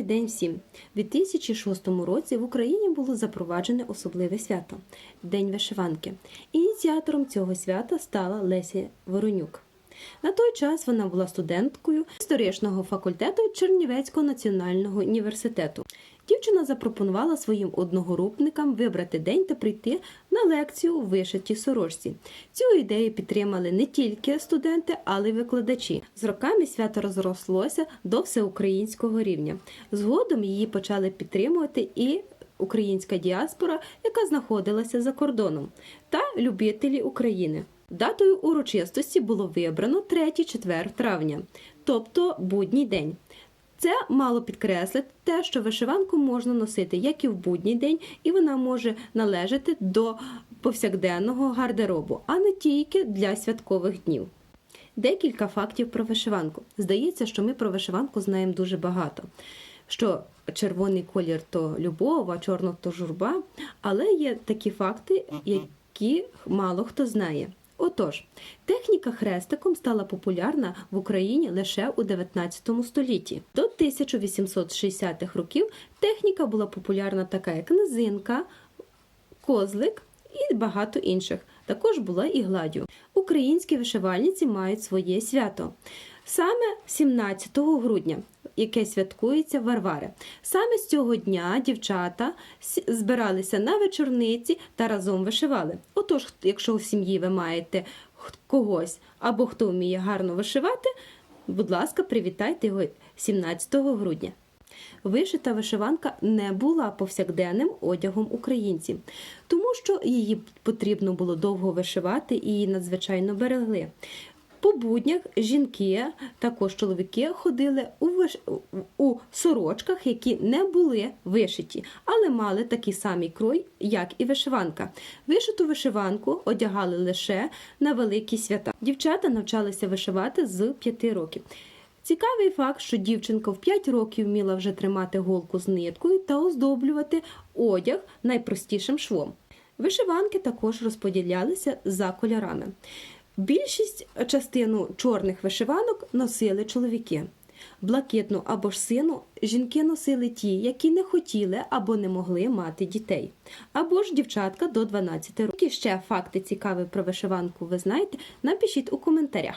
Добрий день всім! У 2006 році в Україні було запроваджене особливе свято День вишиванки. Ініціатором цього свята стала Леся Воронюк. На той час вона була студенткою історичного факультету Чернівецького національного університету. Дівчина запропонувала своїм одногрупникам вибрати день та прийти на лекцію у вишитій сорочці. Цю ідею підтримали не тільки студенти, але й викладачі. З роками свято розрослося до всеукраїнського рівня. Згодом її почали підтримувати і українська діаспора, яка знаходилася за кордоном, та любителі України. Датою урочистості було вибрано 3-4 травня, тобто будній день. Це мало підкреслити те, що вишиванку можна носити як і в будній день, і вона може належати до повсякденного гардеробу, а не тільки для святкових днів. Декілька фактів про вишиванку. Здається, що ми про вишиванку знаємо дуже багато. Що червоний колір то любов, а чорно то журба. Але є такі факти, які мало хто знає. Отож, техніка хрестиком стала популярна в Україні лише у 19 столітті. До 1860-х років техніка була популярна така, як низинка, козлик і багато інших. Також була і гладю. Українські вишивальниці мають своє свято. Саме 17 грудня, яке святкується Варвари. Саме з цього дня дівчата збиралися на вечорниці та разом вишивали. Отож, якщо в сім'ї ви маєте когось або хто вміє гарно вишивати, будь ласка, привітайте його 17 грудня. Вишита вишиванка не була повсякденним одягом українців, тому що її потрібно було довго вишивати і надзвичайно берегли. По буднях жінки, також чоловіки, ходили у, виш... у сорочках, які не були вишиті, але мали такий самий крой, як і вишиванка. Вишиту вишиванку одягали лише на великі свята. Дівчата навчалися вишивати з 5 років. Цікавий факт, що дівчинка в 5 років вміла вже тримати голку з ниткою та оздоблювати одяг найпростішим швом. Вишиванки також розподілялися за кольорами. Більшість частину чорних вишиванок носили чоловіки. Блакитну або ж сину жінки носили ті, які не хотіли або не могли мати дітей, або ж дівчатка до 12 років. Ще факти цікаві про вишиванку ви знаєте? Напишіть у коментарях.